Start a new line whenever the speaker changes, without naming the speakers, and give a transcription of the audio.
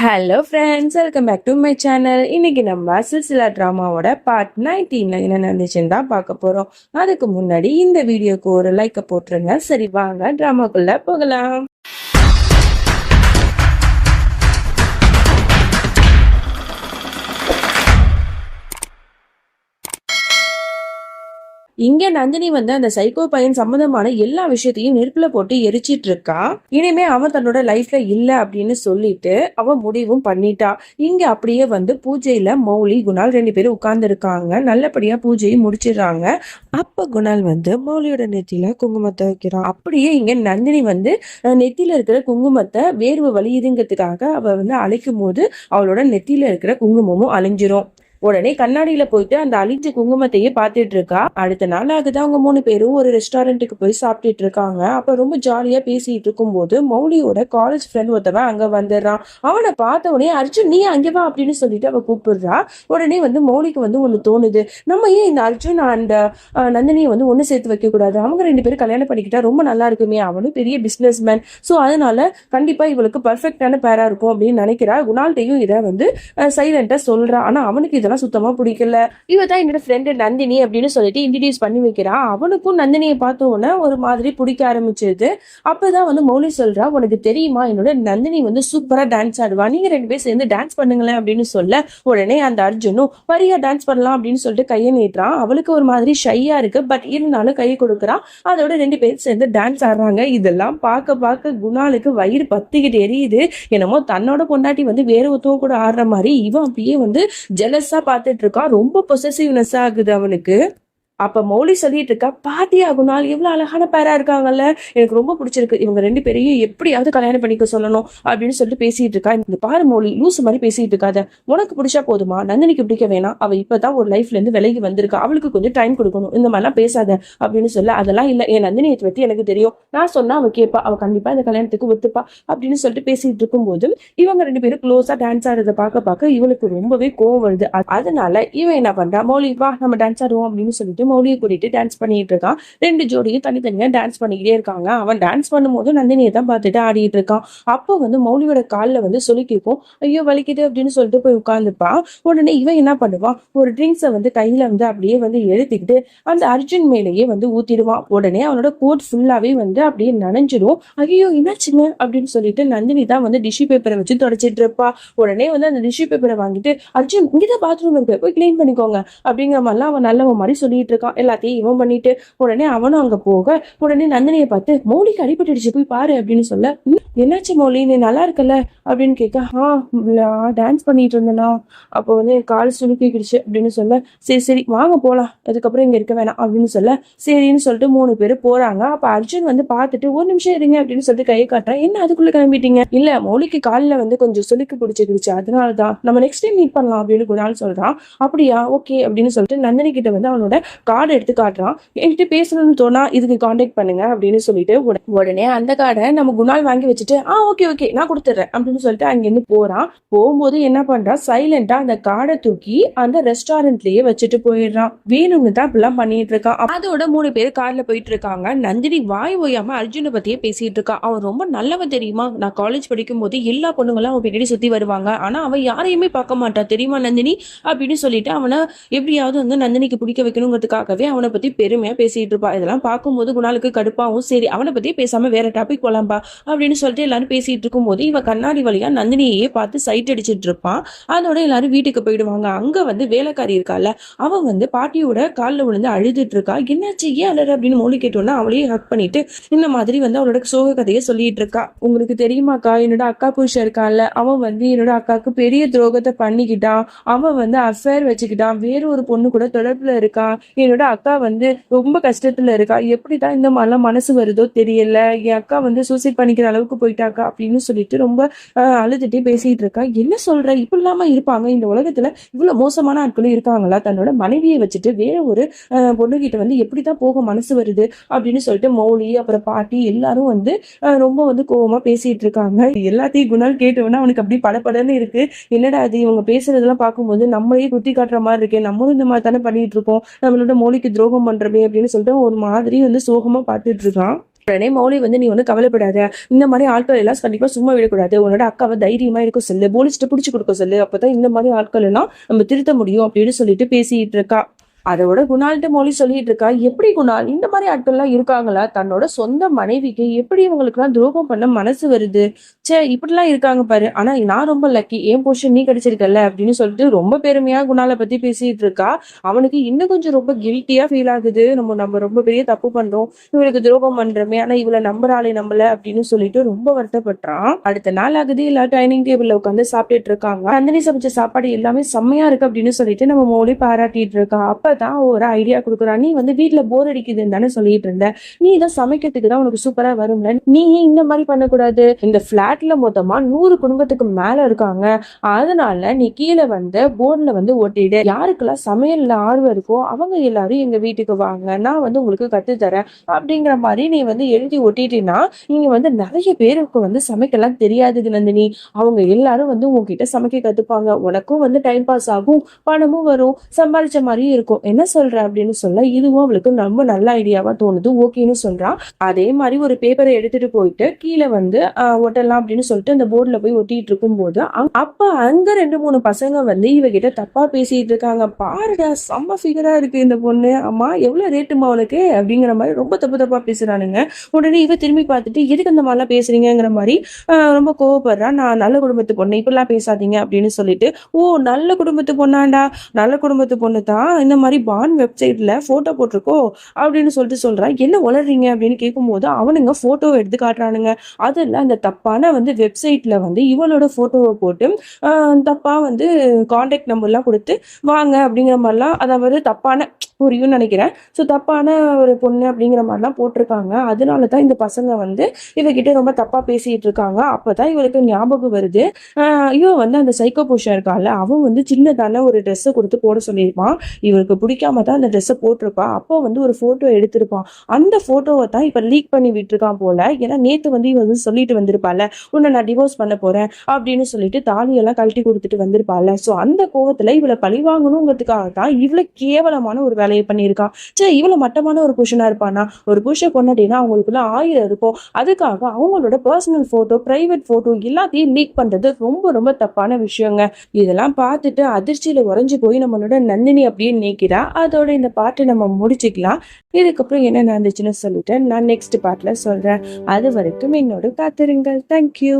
Hello friends welcome back to my channel இன்னைக்கு நம்ம சில்சிலா ட்ராமாவோட part நைன்டீனில் என்ன நடந்துச்சுன்னு தான் பார்க்க போகிறோம் அதுக்கு முன்னாடி இந்த வீடியோக்கு ஒரு லைக்கை போட்டுருங்க. சரி வாங்க ட்ராமாக்குள்ளே போகலாம். இங்க நந்தினி வந்து அந்த சைக்கோ பையன் சம்பந்தமான எல்லா விஷயத்தையும் நெருப்புல போட்டு எரிச்சிட்டு இருக்கா இனிமே அவன் தன்னோட லைஃப்ல இல்ல அப்படின்னு சொல்லிட்டு அவன் முடிவும் பண்ணிட்டா. இங்க அப்படியே வந்து பூஜையில மௌலி குணால் ரெண்டு பேரும் உட்கார்ந்து இருக்காங்க நல்லபடியா பூஜையை முடிச்சிடுறாங்க. அப்ப குணால் வந்து மௌலியோட நெத்தியில குங்குமத்தை வைக்கிறான். அப்படியே இங்க நந்தினி வந்து நெத்தியில இருக்கிற குங்குமத்தை வேர்வை வலியுதுங்கிறதுக்காக அவ வந்து அழைக்கும் போது அவளோட நெத்தியில இருக்கிற குங்குமமும் அழிஞ்சிரும். உடனே கண்ணாடியில போயிட்டு அந்த அழிஞ்ச குங்குமத்தையே பார்த்துட்டு இருக்கா. அடுத்த நாள் ஆகுது அவங்க மூணு பேரும் ஒரு ரெஸ்டாரண்ட்டுக்கு போய் சாப்பிட்டுட்டு இருக்காங்க. அப்ப ரொம்ப ஜாலியா பேசிட்டு இருக்கும்போது மௌலியோட காலேஜ் ஃப்ரெண்ட் ஒருத்தவன் அங்க வந்துடுறான். அவனை பார்த்த உடனே அர்ஜுன் நீ அங்கே வா அப்படின்னு சொல்லிட்டு அவ கூப்பிடுறா. உடனே வந்து மௌலிக்கு வந்து ஒண்ணு தோணுது. நம்ம ஏன் இந்த அர்ஜுன் அந்த நந்தினியை வந்து ஒண்ணு சேர்த்து வைக்க கூடாது? அவங்க ரெண்டு பேரும் கல்யாணம் பண்ணிக்கிட்டா ரொம்ப நல்லா இருக்குமே. அவனும் பெரிய பிசினஸ் மேன் ஸோ அதனால கண்டிப்பா இவளுக்கு பர்ஃபெக்டான பேரா இருக்கும் அப்படின்னு நினைக்கிறா. குணால்ட்டையும் இதை வந்து சைலண்டா சொல்றா. ஆனா அவனுக்கு இது இதெல்லாம் சுத்தமா பிடிக்கல. இவ தான் என்னோட ஃப்ரெண்டு நந்தினி அப்படின்னு சொல்லிட்டு இன்ட்ரடியூஸ் பண்ணி வைக்கிறான் அவனுக்கும் நந்தினியை பார்த்த உடனே ஒரு மாதிரி பிடிக்க ஆரம்பிச்சது. அப்பதான் வந்து மௌலி சொல்றா உனக்கு தெரியுமா? என்னோட நந்தினி வந்து சூப்பரா டான்ஸ் ஆடுவா. நீங்க ரெண்டு பேரும் சேர்ந்து டான்ஸ் பண்ணுங்களேன் அப்படின்னு சொல்ல உடனே அந்த அர்ஜுனும் வரியா டான்ஸ் பண்ணலாம் அப்படின்னு சொல்லிட்டு கையை நீட்டுறான். அவளுக்கு ஒரு மாதிரி ஷையா இருக்கு. பட் இருந்தாலும் கை கொடுக்குறான் அதோட ரெண்டு பேரும் சேர்ந்து டான்ஸ் ஆடுறாங்க. இதெல்லாம் பார்க்க பார்க்க குணாலுக்கு வயிறு பத்திக்கிட்டு எரியுது. என்னமோ தன்னோட பொண்டாட்டி வந்து வேற ஒருத்தவங்க கூட ஆடுற மாதிரி இவன் அப்படியே வந்து ஜெலஸா பார்த்துட்டு இருக்கான். ரொம்ப பொசசிவ்னஸ் ஆகுது அவனுக்கு. அப்போ மௌலி சொல்லிட்டு இருக்கா பாத்தியா குணால் எவ்வளோ அழகான பேரா இருக்காங்கல்ல? எனக்கு ரொம்ப பிடிச்சிருக்கு. இவங்க ரெண்டு பேரையும் எப்படியாவது கல்யாணம் பண்ணிக்க சொல்லணும் அப்படின்னு சொல்லிட்டு பேசிட்டு இருக்கா. இந்த பாரு மௌலி லூஸ் மாதிரி பேசிட்டு இருக்காத. உனக்கு பிடிச்சா போதுமா? நந்தினிக்கு பிடிக்க வேணாம். அவ இப்பதான் ஒரு லைஃப்ல இருந்து விலகி வந்திருக்கா. அவளுக்கு கொஞ்சம் டைம் கொடுக்கணும். இந்த மாதிரிலாம் பேசாத அப்படின்னு சொல்ல அதெல்லாம் இல்லை. என் நந்தினியை பற்றி எனக்கு தெரியும். நான் சொன்னா அவ கேட்பா அவ கண்டிப்பா இந்த கல்யாணத்துக்கு ஒத்துப்பா அப்படின்னு சொல்லிட்டு பேசிட்டு இருக்கும்போது இவங்க ரெண்டு பேரும் க்ளோஸா டான்ஸ் ஆடுறத பார்க்க பார்க்க இவளுக்கு ரொம்பவே கோவம் வருது. அதனால இவன் என்ன பண்றா? மௌலி வா நம்ம டான்ஸ் ஆடுவோம் அப்படின்னு சொல்லிட்டு மௌலியை கூட்டிட்டு டான்ஸ் பண்ணிட்டு இருக்கான். ரெண்டு ஜோடியும் தனித்தனியா டான்ஸ் பண்ணிக்கிட்டே இருக்காங்க. அவன் டான்ஸ் பண்ணும்போது நந்தினியை தான் பார்த்துட்டு ஆடிட்டு இருக்கான். அப்போ வந்து மௌலியோட காலில் வந்து சொலுக்கிக்கும் ஐயோ வலிக்குது அப்படின்னு சொல்லிட்டு போய் உட்காந்துப்பான் உடனே இவன் என்ன பண்ணுவான்? ஒரு ட்ரிங்க்ஸை வந்து கையில வந்து அப்படியே வந்து எழுத்திக்கிட்டு அந்த அர்ஜுன் மேலேயே வந்து ஊத்திடுவான். உடனே அவனோட கோட் ஃபுல்லாவே வந்து அப்படியே நனைஞ்சிடும் ஐயோ என்னாச்சுங்க? அப்படின்னு சொல்லிட்டு நந்தினி தான் வந்து டிஷ்யூ பேப்பரை வச்சு தொடச்சிட்டு இருப்பா. உடனே வந்து அந்த டிஷ்யூ பேப்பரை வாங்கிட்டு அர்ஜுன் இங்கதான் பாத்ரூம் இருக்கு. போய் கிளீன் பண்ணிக்கோங்க. அப்படிங்கிற மாதிரிலாம் அவன் நல்லவன் மாதிரி சொல்லிட்டு இருக்கான். எல்லாத்தையும் இவன் பண்ணிட்டு உடனே அவனும் அங்க போக உடனே நந்தினியை பார்த்து மௌலிக்கு அடிபட்டுடுச்சு போய் பாரு அப்படின்னு சொல்ல. என்னாச்சு மௌலி நீ நல்லா இருக்கல அப்படின்னு கேட்க ஆ டான்ஸ் பண்ணிட்டு இருந்தேனா. அப்போ வந்து கால் சுருக்கிக்கிடுச்சு அப்படின்னு சொல்ல. சரி சரி வாங்க போலாம். அதுக்கப்புறம் இங்க இருக்க வேணாம் அப்படின்னு சொல்ல. சரின்னு சொல்லிட்டு மூணு பேர் போறாங்க. அப்ப அர்ஜுன் வந்து பார்த்துட்டு ஒரு நிமிஷம் இருங்க அப்படின்னு சொல்லிட்டு கையை காட்டுறேன். என்ன அதுக்குள்ள கிளம்பிட்டீங்க? இல்ல மௌலிக்கு காலில் வந்து கொஞ்சம் சுலுக்கு பிடிச்சிக்கிடுச்சு அதனால தான். நம்ம நெக்ஸ்ட் டைம் மீட் பண்ணலாம் அப்படின்னு குணால் சொல்றான். அப்படியா? ஓகே அப்படின்னு சொல்லிட்டு நந்தினி கிட்ட வந்து அவனோட கார்டு எடுத்து காட்டுறான். என்கிட்ட பேசணும்னு தோணா இதுக்கு காண்டாக்ட் பண்ணுங்க அப்படின்னு சொல்லிட்டு உடனே அந்த கார்டை நம்ம குணால் வாங்கி வச்சுட்டு ஆ ஓகே ஓகே நான் கொடுத்துட்றேன் அப்படின்னு சொல்லிட்டு அங்கேருந்து போறான். போகும்போது என்ன பண்றான்? சைலண்டா அந்த கார்டை தூக்கி அந்த ரெஸ்டாரண்ட்லயே வச்சுட்டு போயிடுறான். வேணும்னு தான் இப்பெல்லாம் பண்ணிட்டு இருக்கான். அதோட மூணு பேர் கார்ல போயிட்டு இருக்காங்க. நந்தினி வாய் ஓயாம அர்ஜுனை பத்தியே பேசிட்டு இருக்கான் அவன் ரொம்ப நல்லவன் தெரியுமா? நான் காலேஜ் படிக்கும் போது எல்லா பொண்ணுங்களும் அவன் பின்னாடி சுத்தி வருவாங்க. ஆனா அவன் யாரையுமே பார்க்க மாட்டான் தெரியுமா நந்தினி? அப்படின்னு சொல்லிட்டு அவனை எப்படியாவது வந்து நந்தினிக்கு பிடிக்க வைக்கணுங்கிறதுக்காக வைக்கணுங்கிறதுக்காகவே அவனை பத்தி பெருமையா பேசிட்டு இருப்பா. இதெல்லாம் பார்க்கும்போது குணாலுக்கு கடுப்பாவும் சரி அவனை பத்தி பேசாம வேற டாபிக் போலாம்பா அப்படின்னு சொல்லிட்டு எல்லாரும் பேசிட்டு இருக்கும்போது இவன் கண்ணாடி வழியா நந்தினியே பார்த்து சைட் அடிச்சிட்டு இருப்பான் அதோட எல்லாரும் வீட்டுக்கு போயிடுவாங்க. அங்க வந்து வேலைக்காரி இருக்கால அவ வந்து பாட்டியோட காலில் விழுந்து அழுதுட்டு இருக்கா. என்னாச்சு? ஏன் அழற அப்படின்னு மொழி கேட்டோன்னா அவளையே ஹக் பண்ணிட்டு இந்த மாதிரி வந்து அவளோட சோக கதையை சொல்லிட்டு இருக்கா. உங்களுக்கு தெரியுமாக்கா? என்னோட அக்கா புருஷன் இருக்கான்ல. அவன் வந்து என்னோட அக்காவுக்கு பெரிய துரோகத்தை பண்ணிக்கிட்டான். அவன் வந்து அஃபேர் வச்சுக்கிட்டான். வேற ஒரு பொண்ணு கூட தொடர்புல இருக்கா? என்னோட அக்கா வந்து ரொம்ப கஷ்டத்துல இருக்கா. எப்படிதான் இந்த மாதிரிலாம் மனசு வருதோ தெரியல. என் அக்கா வந்து சூசைட் பண்ணிக்கிற அளவுக்கு போயிட்டாக்கா அப்படின்னு சொல்லிட்டு ரொம்ப ஆஹ், அழுதுட்டே பேசிட்டு இருக்கா. என்ன சொல்ற? இப்படி இல்லாம இருப்பாங்க. இந்த உலகத்துல இவ்வளவு மோசமான ஆட்களும் இருக்காங்களா? தன்னோட மனைவியை வச்சுட்டு வேற ஒரு ஆஹ், பொண்ணுகிட்ட வந்து எப்படிதான் போக மனசு வருது அப்படின்னு சொல்லிட்டு மௌலி அப்புறம் பாட்டி எல்லாரும் வந்து ரொம்ப வந்து கோவமா பேசிட்டு இருக்காங்க. எல்லாத்தையும் குணால் கேட்டவொன்னே அவனுக்கு அப்படி படபடன்னு இருக்கு. என்னடா அது இவங்க பேசுறதெல்லாம் பார்க்கும்போது நம்மளையே குத்தி காட்டுற மாதிரி இருக்கு. நம்மளும் இந்த மாதிரி தானே பண்ணிட்டு இருக்கோம் நம்மளோட மௌலிக்கு துரோகம் பண்றமே அப்படின்னு சொல்லிட்டு ஒரு மாதிரி வந்து சோகமா பார்த்துட்டு இருக்கான். உடனே மௌலி வந்து நீ வந்து கவலைப்படாத. இந்த மாதிரி ஆட்கள் எல்லாம் கண்டிப்பா சும்மா விடக்கூடாது. உன்னோட அக்காவை தைரியமா இருக்க சொல்லு. போலீஸ்ட்டு பிடிச்சி கொடுக்க சொல்லு. அப்பதான் இந்த மாதிரி ஆட்கள் எல்லாம் நம்ம திருத்த முடியும் அப்படின்னு சொல்லிட்டு பேசிட்டு இருக்கா. அதோட குணால்கிட்ட மொழி சொல்லிட்டு இருக்கா எப்படி குணால்? இந்த மாதிரி ஆட்கள்லாம் இருக்காங்களா? தன்னோட சொந்த மனைவிக்கு எப்படி இவங்களுக்குலாம் துரோகம் பண்ண மனசு வருது? ச்சே இப்படிலாம் இருக்காங்க பாரு. ஆனா நான் ரொம்ப லக்கி என் போர்ஷன் நீ கிடைச்சிருக்கல அப்படின்னு சொல்லிட்டு ரொம்ப பெருமையா குணாலை பத்தி பேசிட்டு இருக்கா. அவனுக்கு இன்னும் கொஞ்சம் ரொம்ப கில்ட்டியா ஃபீல் ஆகுது. நம்ம நம்ம ரொம்ப பெரிய தப்பு பண்றோம். இவளுக்கு துரோகம் பண்றோமே. ஆனா இவளை நம்புறாளே நம்பல அப்படின்னு சொல்லிட்டு ரொம்ப வருத்தப்படுறான். அடுத்த நாள் ஆகுது எல்லா டைனிங் டேபிள்ல உட்காந்து சாப்பிட்டுட்டு இருக்காங்க. நந்தினி சமைச்ச சாப்பாடு எல்லாமே செம்மையா இருக்கு அப்படின்னு சொல்லிட்டு நம்ம மோலி பாராட்டிட்டு இருக்கா. தான் ஒரு ஐடியா கொடுக்குறா. நீ வந்து வீட்டில் போர் அடிக்குதுன்னு தானே சொல்லிட்டு இருந்த. நீ இதை சமைக்கிறதுக்கு தான் உனக்கு சூப்பரா வரும்ல. நீ இந்த மாதிரி பண்ணக்கூடாது? இந்த பிளாட்ல மொத்தமா நூறு குடும்பத்துக்கு மேல இருக்காங்க. அதனால நீ கீழே வந்து போர்டுல வந்து ஒட்டிடு யாருக்கெல்லாம் சமையல்ல ஆர்வம் இருக்கோ அவங்க எல்லாரும் எங்க வீட்டுக்கு வாங்க. நான் வந்து உங்களுக்கு கத்து தரேன் அப்படிங்கிற மாதிரி நீ வந்து எழுதி ஒட்டிட்டீங்கன்னா நீங்க வந்து நிறைய பேருக்கு வந்து சமைக்கலாம் தெரியாது நந்தினி. அவங்க எல்லாரும் வந்து உங்ககிட்ட சமைக்க கத்துப்பாங்க. உனக்கும் வந்து டைம் பாஸ் ஆகும். பணமும் வரும். சம்பாதிச்ச மாதிரியும் இருக்கும். என்ன சொல்ற அப்படின்னு சொல்ல இதுவும் அவளுக்கு ரொம்ப நல்ல ஐடியாவா தோணுது. ஓகேன்னு சொல்றான் அதே மாதிரி ஒரு பேப்பரை எடுத்துட்டு போயிட்டு கீழே வந்து ஆஹ், ஒட்டலாம் அப்படின்னு சொல்லிட்டு அந்த போர்டுல போய் ஒட்டிட்டு இருக்கும்போது அப்ப அங்க ரெண்டு மூணு பசங்க வந்து இவகிட்ட தப்பா பேசிட்டு இருக்காங்க. பாருடா செம்ம ஃபிகரா இருக்கு இந்த பொண்ணு. அம்மா எவ்வளவு ரேட்டுமா அவளுக்கு அப்படிங்கிற மாதிரி ரொம்ப தப்பு தப்பா பேசுறானுங்க. உடனே இவ திரும்பி பார்த்துட்டு எதுக்கு அந்த மாதிரிலாம் பேசுறீங்கிற மாதிரி ஆஹ், ரொம்ப கோவப்படுறா. நான் நல்ல குடும்பத்து பொண்ணு. இப்படிலாம் பேசாதீங்க அப்படின்னு சொல்லிட்டு ஓ நல்ல குடும்பத்து பொண்ணாண்டா? நல்ல குடும்பத்து பொண்ணு தான் இந்த மாதிரி மாதிரி பான் வெப்சைட்ல போட்டோ போட்டிருக்கோ அப்படின்னு சொல்லிட்டு சொல்றா. என்ன வளர்றீங்க அப்படின்னு கேட்கும்போது அவனுங்க போட்டோவை எடுத்து காட்டுறானுங்க. அதில் அந்த தப்பான வந்து வெப்சைட்ல வந்து இவளோட போட்டோவை போட்டு தப்பாக தப்பா வந்து காண்டாக்ட் நம்பர்லாம் கொடுத்து வாங்க அப்படிங்கிற மாதிரிலாம் அதாவது தப்பான புரியும்னு நினைக்கிறேன். ஸோ தப்பான ஒரு பொண்ணு அப்படிங்கிற மாதிரிலாம் போட்டிருக்காங்க. அதனால தான் இந்த பசங்க வந்து இவகிட்ட ரொம்ப தப்பா பேசிட்டு இருக்காங்க. அப்பதான் இவளுக்கு ஞாபகம் வருது. ஆஹ் இவ வந்து அந்த சைக்கோ புஷன் இருக்கால அவன் வந்து சின்னதான ஒரு ட்ரெஸ்ஸை கொடுத்து போட சொல்லியிருப்பான். இவளுக்கு பிடிக்காம தான் அந்த ட்ரெஸ்ஸை போட்டிருப்பா. அப்போ வந்து ஒரு ஃபோட்டோ எடுத்திருப்பான். அந்த ஃபோட்டோவை தான் இப்போ லீக் பண்ணி விட்டுருக்கான் போல. ஏன்னா நேற்று வந்து இவன் வந்து சொல்லிட்டு வந்திருப்பாள் உன்னை நான் டிவோர்ஸ் பண்ண போறேன் அப்படின்னு சொல்லிட்டு தாலியெல்லாம் கழட்டி கொடுத்துட்டு வந்திருப்பாள் ஸோ அந்த கோவத்துல இவளை பழி வாங்கணுங்கிறதுக்காக தான் இவ்வளோ கேவலமான ஒரு வேலையை பண்ணியிருக்கா. சரி இவ்வளோ மட்டமான ஒரு புருஷனாக இருப்பானா? ஒரு புருஷன் கொண்டாடினா அவங்களுக்குள்ள ஆயிரம் இருக்கும். அதுக்காக அவங்களோட பர்சனல் ஃபோட்டோ ப்ரைவேட் ஃபோட்டோ எல்லாத்தையும் லீக் பண்ணுறது ரொம்ப ரொம்ப தப்பான விஷயங்க. இதெல்லாம் பார்த்துட்டு அதிர்ச்சியில் உறைஞ்சு போய் நம்மளோட நந்தினி அப்படியே நீக்கிறா. அதோட இந்த பாட்டை நம்ம முடிச்சுக்கலாம். இதுக்கப்புறம் என்ன நடந்துச்சுன்னு சொல்லிட்டு நான் நெக்ஸ்ட் பார்ட்டில் சொல்கிறேன் அது வரைக்கும் என்னோட காத்திருங்கள். தேங்க்யூ